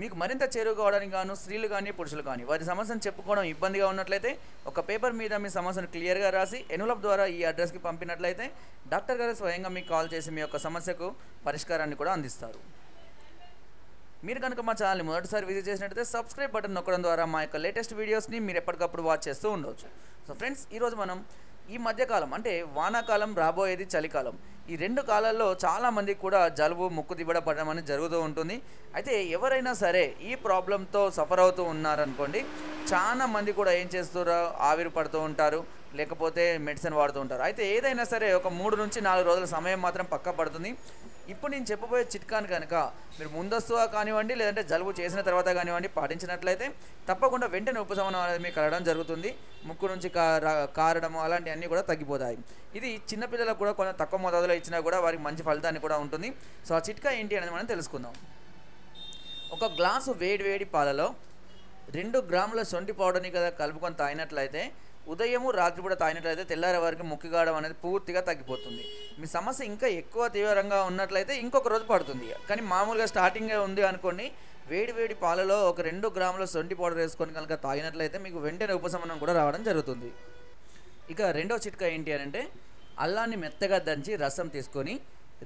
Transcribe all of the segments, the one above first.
మీకు మరింత చేరువ కావడానికి గాను స్త్రీలు కానీ పురుషులు కానీ వారి సమస్యను చెప్పుకోవడం ఇబ్బందిగా ఉన్నట్లయితే ఒక పేపర్ మీద మీ సమస్యను క్లియర్గా రాసి ఎన్వలప్ ద్వారా ఈ అడ్రస్కి పంపినట్లయితే డాక్టర్ గారు స్వయంగా మీకు కాల్ చేసి మీ యొక్క సమస్యకు పరిష్కారాన్ని కూడా అందిస్తారు. మీరు కనుక మా ఛానల్ని మొదటిసారి విజిట్ చేసినట్లయితే సబ్స్క్రైబ్ బటన్ నొక్కడం ద్వారా మా యొక్క లేటెస్ట్ వీడియోస్ని మీరు ఎప్పటికప్పుడు వాచ్ చేస్తూ ఉండవచ్చు సో ఫ్రెండ్స్ ఈరోజు మనం ఈ మధ్యకాలం అంటే వానాకాలం రాబోయేది చలికాలం. ఈ రెండు కాలాల్లో చాలామందికి కూడా జలుబు ముక్కు దిబ్బడ పడడం అనేది జరుగుతూ ఉంటుంది. అయితే ఎవరైనా సరే ఈ ప్రాబ్లంతో సఫర్ అవుతూ ఉన్నారనుకోండి చాలా మంది కూడా ఏం చేస్తారో ఆవిరి పడుతూ ఉంటారు లేకపోతే మెడిసిన్ వాడుతూ ఉంటారు. అయితే ఏదైనా సరే ఒక మూడు నుంచి నాలుగు రోజుల సమయం మాత్రం పక్క పడుతుంది. ఇప్పుడు నేను చెప్పబోయే చిట్కాను కనుక మీరు ముందస్తుగా కానివ్వండి లేదంటే జలుబు చేసిన తర్వాత కానివ్వండి పాటించినట్లయితే తప్పకుండా వెంటనే ఉపశమనం అనేది మీకు కలగడం జరుగుతుంది. ముక్కు నుంచి కా- కారడము అలాంటివన్నీ కూడా తగ్గిపోతాయి. ఇది చిన్నపిల్లలకు కూడా కొంచెం తక్కువ మోతాదులో ఇచ్చినా కూడా వారికి మంచి ఫలితాన్ని కూడా ఉంటుంది. సో ఆ చిట్కా ఏంటి అనేది మనం తెలుసుకుందాం. ఒక గ్లాసు వేడి వేడి పాలలో రెండు గ్రాముల సొంటి పౌడర్ని కదా కలుపుకొని తాగినట్లయితే ఉదయము రాత్రి కూడా తాగినట్లయితే తెల్లారే వరకు అనేది పూర్తిగా తగ్గిపోతుంది. మీ సమస్య ఇంకా ఎక్కువ తీవ్రంగా ఉన్నట్లయితే ఇంకొక రోజు పడుతుంది కానీ మామూలుగా స్టార్టింగే ఉంది అనుకోండి వేడి వేడి పాలలో ఒక రెండు గ్రాముల సొంటి పౌడర్ వేసుకొని కనుక తాగినట్లయితే మీకు వెంటనే ఉపశమనం కూడా రావడం జరుగుతుంది. ఇక రెండో చిట్కా ఏంటి అని అంటే అల్లాన్ని మెత్తగా దంచి రసం తీసుకొని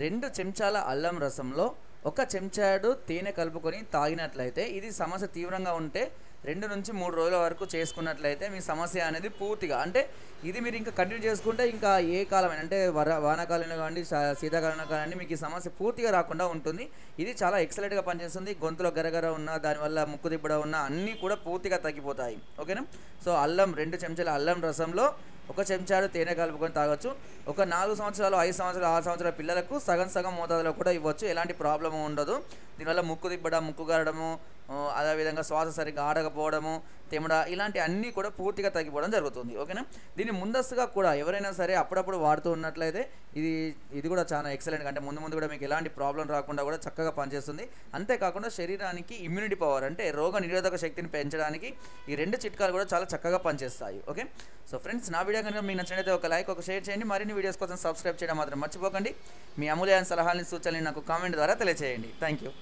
రెండు చెంచాల అల్లం రసంలో ఒక చెంచాడు తేనె కలుపుకొని తాగినట్లయితే ఇది సమస్య తీవ్రంగా ఉంటే రెండు నుంచి మూడు రోజుల వరకు చేసుకున్నట్లయితే మీ సమస్య అనేది పూర్తిగా అంటే ఇది మీరు ఇంకా కంటిన్యూ చేసుకుంటే ఇంకా ఏ కాలమైనా అంటే వర వానాకాలంలో కానివ్వండి శీతాకాలం శీతాకాలంలో కానివ్వండి మీకు ఈ సమస్య పూర్తిగా రాకుండా ఉంటుంది. ఇది చాలా ఎక్సలెంట్గా పనిచేస్తుంది. గొంతులో గరగర ఉన్న దానివల్ల ముక్కు దిబ్బడ ఉన్న అన్నీ కూడా పూర్తిగా తగ్గిపోతాయి. ఓకేనా? సో అల్లం రెండు చెంచాల అల్లం రసంలో ఒక చెంచాడు తేనె కలుపుకొని తాగొచ్చు. ఒక నాలుగు సంవత్సరాలు ఐదు సంవత్సరాలు ఆరు సంవత్సరాల పిల్లలకు సగం సగం మోతాదులో కూడా ఇవ్వచ్చు. ఎలాంటి ప్రాబ్లం ఉండదు. దీనివల్ల ముక్కు దిబ్బడం ముక్కు గారడము అదేవిధంగా శ్వాస సరిగ్గా ఆడకపోవడము తెమడ ఇలాంటి అన్నీ కూడా పూర్తిగా తగ్గిపోవడం జరుగుతుంది ఓకేనా? దీన్ని ముందస్తుగా కూడా ఎవరైనా సరే అప్పుడప్పుడు వాడుతూ ఉన్నట్లయితే ఇది ఇది కూడా చాలా ఎక్సలెంట్ అంటే ముందు ముందు కూడా మీకు ఎలాంటి ప్రాబ్లం రాకుండా కూడా చక్కగా పనిచేస్తుంది. అంతేకాకుండా శరీరానికి ఇమ్యూనిటీ పవర్ అంటే రోగ నిరోధక శక్తిని పెంచడానికి ఈ రెండు చిట్కాలు కూడా చాలా చక్కగా పనిచేస్తాయి ఓకే? సో ఫ్రెండ్స్ నా వీడియో కనుక మీకు నచ్చినట్లయితే ఒక లైక్ ఒక షేర్ చేయండి. మరిన్ని వీడియోస్ కోసం సబ్స్క్రైబ్ చేయడం మాత్రం మర్చిపోకండి. మీ అమూల్యమైన సలహాలని సూచనలు నాకు కామెంట్ ద్వారా తెలియజేయండి థ్యాంక్ యూ